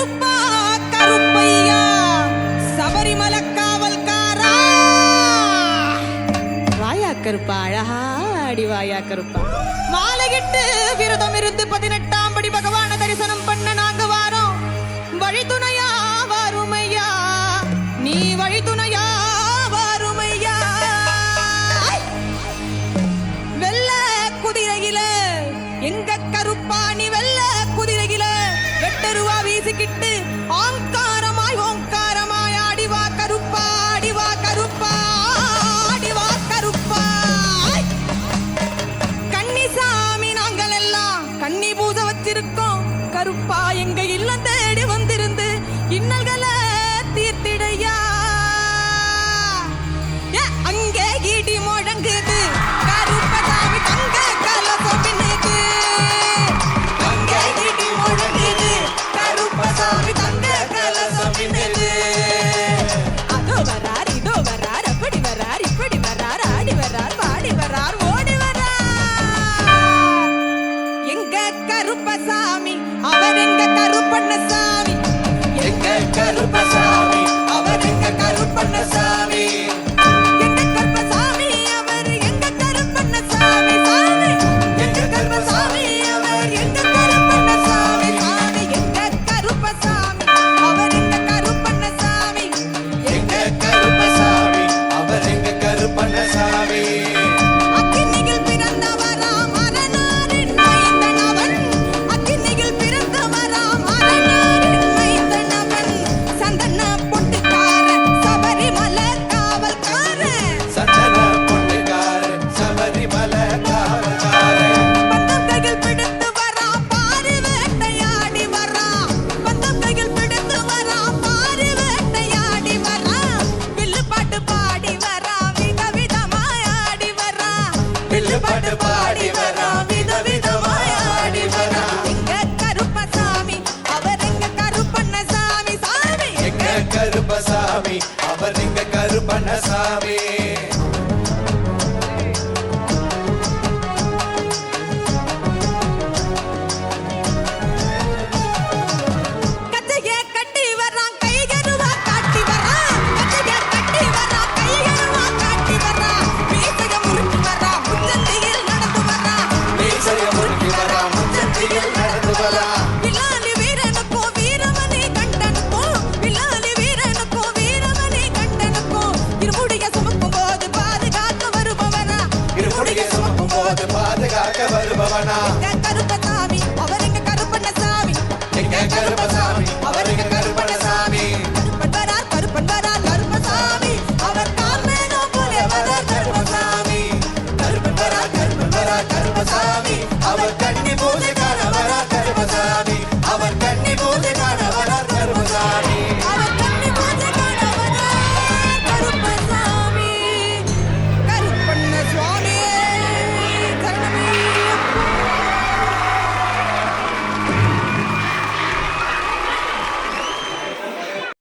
கருப்பா கருப்பையா சபரிமல காவல்காரா. வாயா கருப்பா அழகா அடி கருப்பா. மாலையிட்டு விரதம் இருந்து பதினெட்டாம் படி பகவான தரிசனம் பண்ண. பேசிக்கிட்டு ஆங்காரமாய் ஓங்காரமாய் ஆடிவா கருப்பா ஆடிவா கருப்பா ஆடிவா கருப்பாய் கன்னிசாமி நாங்கள் எல்லாம் கன்னி பூச வச்சிருக்கோம். கருப்பா எங்க போது பாதுகாக்க வருபவனா கருப்பசாமி அவருக்கு கருப்பண்ண சாமி கருப்பசாமி